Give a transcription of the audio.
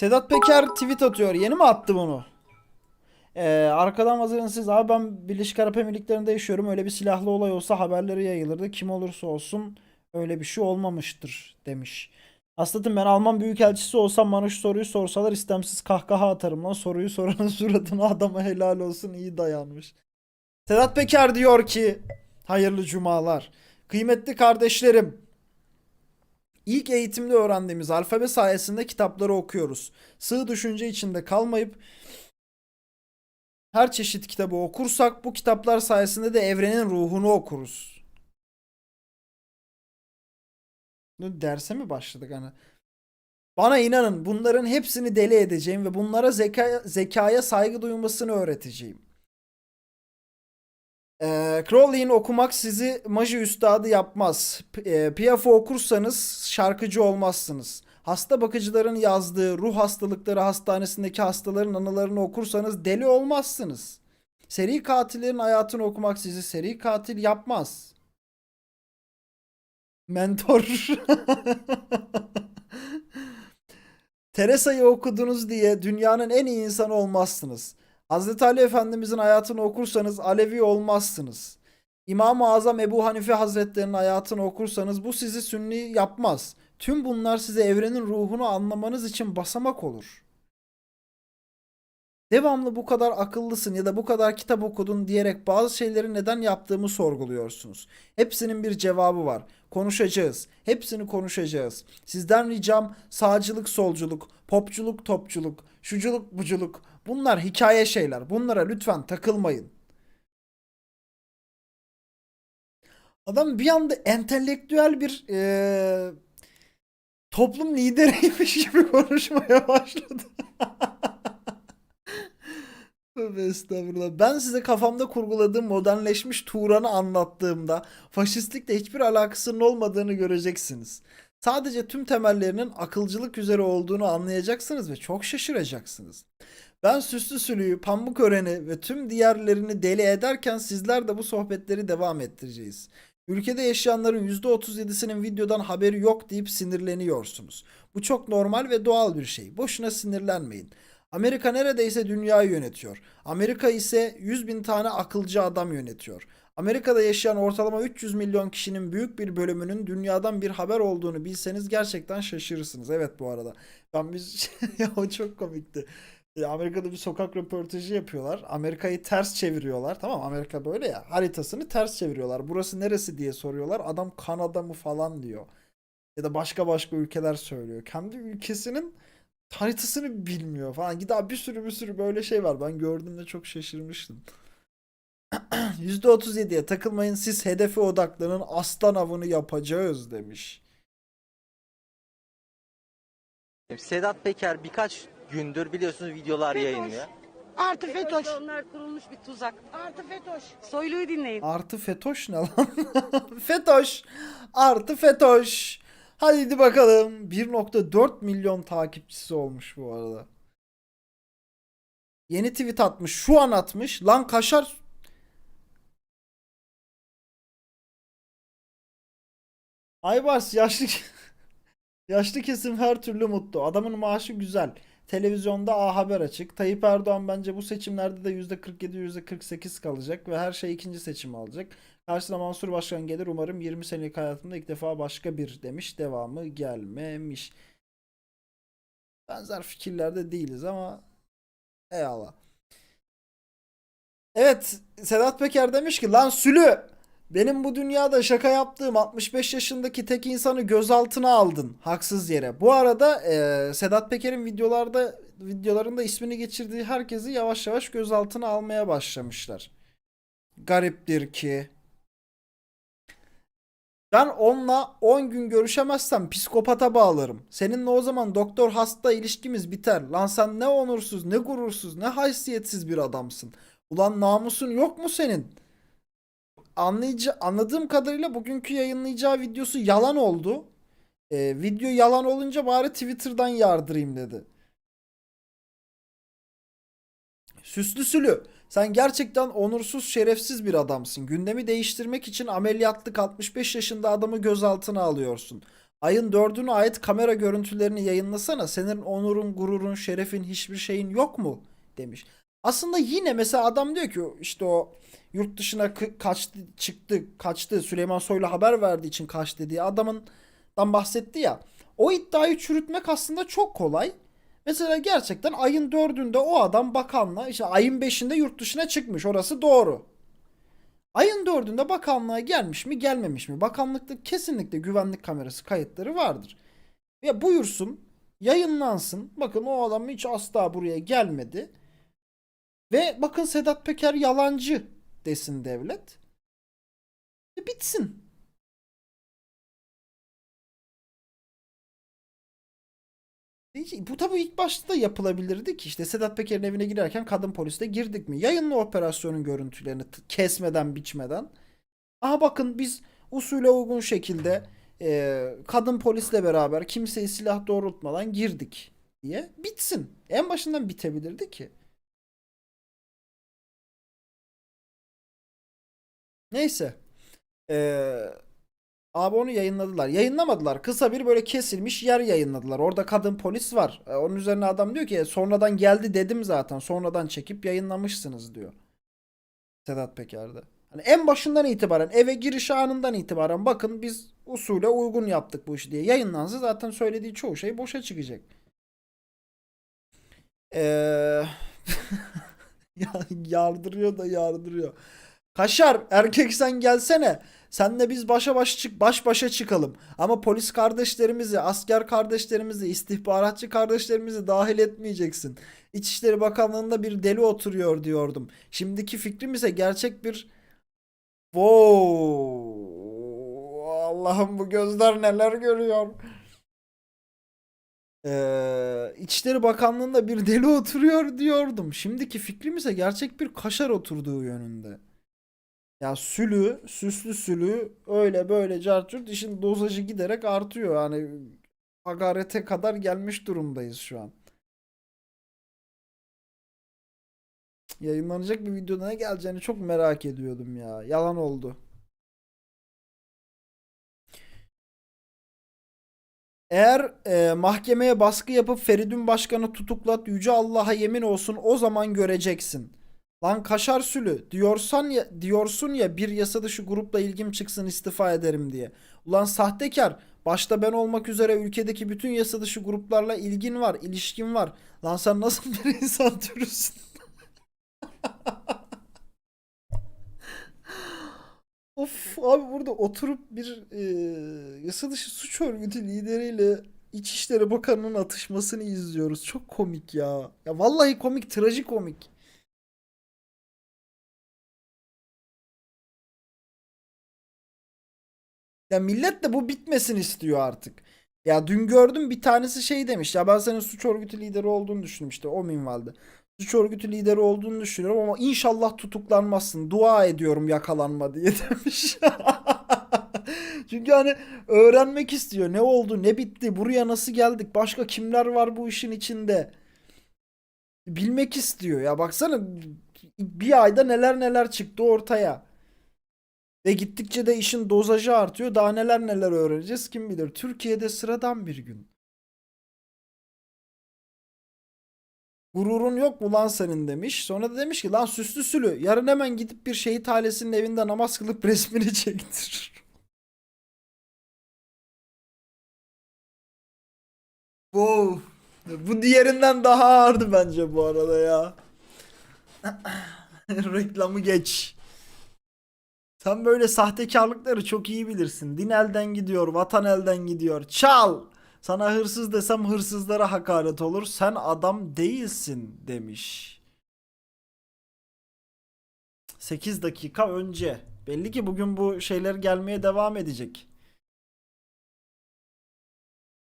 Sedat Peker tweet atıyor. Yeni mi attı bunu? Ee, arkadan hazırlansız abi ben Birleşik Arap Emirlikleri'nde yaşıyorum. Öyle bir silahlı olay olsa haberleri yayılırdı. Kim olursa olsun öyle bir şey olmamıştır demiş. Aslatım ben Alman Büyükelçisi olsam bana şu soruyu sorsalar istemsiz kahkaha atarım lan. Soruyu soranın suratına adama helal olsun iyi dayanmış. Sedat Peker diyor ki hayırlı cumalar. Kıymetli kardeşlerim İlk eğitimde öğrendiğimiz alfabe sayesinde kitapları okuyoruz. Sığ düşünce içinde kalmayıp her çeşit kitabı okursak bu kitaplar sayesinde de evrenin ruhunu okuruz. Derse mi başladık hani? Bana inanın bunların hepsini deli edeceğim ve bunlara zeka, zekaya saygı duymasını öğreteceğim. Ee, Crowley'in okumak sizi maji üstadı yapmaz. E, Piaf'ı okursanız şarkıcı olmazsınız. Hasta bakıcıların yazdığı ruh hastalıkları hastanesindeki hastaların anılarını okursanız deli olmazsınız. Seri katillerin hayatını okumak sizi seri katil yapmaz. Mentor. Teresa'yı okudunuz diye dünyanın en iyi insanı olmazsınız. Hazreti Ali Efendimizin hayatını okursanız Alevi olmazsınız. İmam-ı Azam Ebu Hanife Hazretlerinin hayatını okursanız bu sizi sünni yapmaz. Tüm bunlar size evrenin ruhunu anlamanız için basamak olur. Devamlı bu kadar akıllısın ya da bu kadar kitap okudun diyerek bazı şeyleri neden yaptığımı sorguluyorsunuz. Hepsinin bir cevabı var. Konuşacağız. Hepsini konuşacağız. Sizden ricam sağcılık, solculuk, popçuluk, topçuluk, şuculuk, buculuk. Bunlar hikaye şeyler. Bunlara lütfen takılmayın. Adam bir anda entelektüel bir eee, toplum lideriymiş gibi konuşmaya başladı. Estağfurullah. Ben size kafamda kurguladığım modernleşmiş Turan'ı anlattığımda faşistlikle hiçbir alakasının olmadığını göreceksiniz. Sadece tüm temellerinin akılcılık üzere olduğunu anlayacaksınız ve çok şaşıracaksınız. Ben Süslü Sülü'yü, Pamuk Ören'i ve tüm diğerlerini deli ederken sizler de bu sohbetleri devam ettireceğiz. Ülkede yaşayanların %37'sinin videodan haberi yok deyip sinirleniyorsunuz. Bu çok normal ve doğal bir şey. Boşuna sinirlenmeyin. Amerika neredeyse dünyayı yönetiyor. Amerika ise 100 bin tane akılcı adam yönetiyor. Amerika'da yaşayan ortalama 300 milyon kişinin büyük bir bölümünün dünyadan bir haber olduğunu bilseniz gerçekten şaşırırsınız. Evet bu arada. Ben biz ya o çok komikti. Amerika'da bir sokak röportajı yapıyorlar. Amerika'yı ters çeviriyorlar. Tamam Amerika böyle ya. Haritasını ters çeviriyorlar. Burası neresi diye soruyorlar. Adam Kanada mı falan diyor. Ya da başka başka ülkeler söylüyor. Kendi ülkesinin haritasını bilmiyor falan. Daha bir sürü bir sürü böyle şey var. Ben gördüğümde çok şaşırmıştım. %37'ye takılmayın siz hedefe odaklanın aslan avını yapacağız demiş. Sedat Peker birkaç gündür biliyorsunuz videolar Fetoş. yayınlıyor. Artı FETÖ'ş. Onlar kurulmuş bir tuzak. Artı FETÖ'ş. Soylu'yu dinleyin. Artı Fetoş ne lan? Fetoş. Artı Fetoş. Haydi bakalım. 1.4 milyon takipçisi olmuş bu arada. Yeni tweet atmış. Şu an atmış. Lan kaşar. Aybars yaşlı yaşlı kesim her türlü mutlu. Adamın maaşı güzel. Televizyonda A Haber açık. Tayyip Erdoğan bence bu seçimlerde de %47 %48 kalacak ve her şey ikinci seçim alacak. Karşısına Mansur Başkan gelir umarım 20 senelik hayatımda ilk defa başka bir demiş. Devamı gelmemiş. Benzer fikirlerde değiliz ama eyvallah. Evet Sedat Peker demiş ki lan Sülü benim bu dünyada şaka yaptığım 65 yaşındaki tek insanı gözaltına aldın haksız yere. Bu arada e, Sedat Peker'in videolarda videolarında ismini geçirdiği herkesi yavaş yavaş gözaltına almaya başlamışlar. Gariptir ki. Ben onunla 10 gün görüşemezsem psikopata bağlarım. Seninle o zaman doktor hasta ilişkimiz biter. Lan sen ne onursuz, ne gurursuz, ne haysiyetsiz bir adamsın. Ulan namusun yok mu senin? Anlayıcı, anladığım kadarıyla bugünkü yayınlayacağı videosu yalan oldu. Ee, video yalan olunca bari Twitter'dan yardırayım dedi. Süslü sülü. Sen gerçekten onursuz, şerefsiz bir adamsın. Gündemi değiştirmek için ameliyatlık 65 yaşında adamı gözaltına alıyorsun. Ayın dördüne ait kamera görüntülerini yayınlasana. Senin onurun, gururun, şerefin, hiçbir şeyin yok mu? Demiş. Aslında yine mesela adam diyor ki işte o yurt dışına kaçtı, çıktı, kaçtı. Süleyman Soylu haber verdiği için kaçtı diye adamın dan bahsetti ya. O iddiayı çürütmek aslında çok kolay. Mesela gerçekten ayın dördünde o adam bakanla işte ayın beşinde yurt dışına çıkmış. Orası doğru. Ayın dördünde bakanlığa gelmiş mi gelmemiş mi? Bakanlıkta kesinlikle güvenlik kamerası kayıtları vardır. Ya buyursun yayınlansın. Bakın o adam hiç asla buraya gelmedi. Ve bakın Sedat Peker yalancı desin devlet. E bitsin. Bu tabii ilk başta da yapılabilirdi ki işte Sedat Peker'in evine girerken kadın polisle girdik mi? Yayınla operasyonun görüntülerini kesmeden biçmeden. Aha bakın biz usule uygun şekilde e, kadın polisle beraber kimseyi silah doğrultmadan girdik diye bitsin. En başından bitebilirdi ki. Neyse. Ee, abi onu yayınladılar. Yayınlamadılar. Kısa bir böyle kesilmiş yer yayınladılar. Orada kadın polis var. Ee, onun üzerine adam diyor ki sonradan geldi dedim zaten. Sonradan çekip yayınlamışsınız diyor. Sedat Peker'de. Hani en başından itibaren eve giriş anından itibaren bakın biz usule uygun yaptık bu işi diye yayınlansa zaten söylediği çoğu şey boşa çıkacak. Ee, ya yardırıyor da yardırıyor. Kaşar erkek sen gelsene. Senle biz başa baş çık baş başa çıkalım. Ama polis kardeşlerimizi, asker kardeşlerimizi, istihbaratçı kardeşlerimizi dahil etmeyeceksin. İçişleri Bakanlığı'nda bir deli oturuyor diyordum. Şimdiki fikrim ise gerçek bir Wow. Allah'ım bu gözler neler görüyor. Ee, İçişleri Bakanlığı'nda bir deli oturuyor diyordum. Şimdiki fikrim ise gerçek bir kaşar oturduğu yönünde. Ya sülü, süslü sülü öyle böyle cartçurt işin dozajı giderek artıyor. Yani hakarete kadar gelmiş durumdayız şu an. Yayınlanacak bir videoda ne geleceğini çok merak ediyordum ya. Yalan oldu. Eğer e, mahkemeye baskı yapıp Feridun Başkan'ı tutuklat yüce Allah'a yemin olsun o zaman göreceksin. Lan kaşar sülü diyorsan ya diyorsun ya bir yasa dışı grupla ilgim çıksın istifa ederim diye. Ulan sahtekar başta ben olmak üzere ülkedeki bütün yasa dışı gruplarla ilgin var, ilişkin var. Lan sen nasıl bir insan türüsün? Of abi burada oturup bir e, yasa dışı suç örgütü lideriyle İçişleri Bakanı'nın atışmasını izliyoruz. Çok komik ya. Ya vallahi komik, trajikomik. Ya millet de bu bitmesin istiyor artık. Ya dün gördüm bir tanesi şey demiş. Ya ben senin suç örgütü lideri olduğunu düşünmüştü. O minvalde. Suç örgütü lideri olduğunu düşünüyorum ama inşallah tutuklanmazsın. Dua ediyorum yakalanma diye demiş. Çünkü hani öğrenmek istiyor. Ne oldu, ne bitti, buraya nasıl geldik, başka kimler var bu işin içinde. Bilmek istiyor. Ya baksana bir ayda neler neler çıktı ortaya. Ve gittikçe de işin dozajı artıyor. Daha neler neler öğreneceğiz kim bilir. Türkiye'de sıradan bir gün. Gururun yok mu lan senin demiş. Sonra da demiş ki lan süslü sülü yarın hemen gidip bir şehit ailesinin evinde namaz kılıp resmini çektir. Wow. Bu diğerinden daha ağırdı bence bu arada ya. Reklamı geç. Sen böyle sahtekarlıkları çok iyi bilirsin. Din elden gidiyor, vatan elden gidiyor. Çal! Sana hırsız desem hırsızlara hakaret olur. Sen adam değilsin demiş. 8 dakika önce. Belli ki bugün bu şeyler gelmeye devam edecek.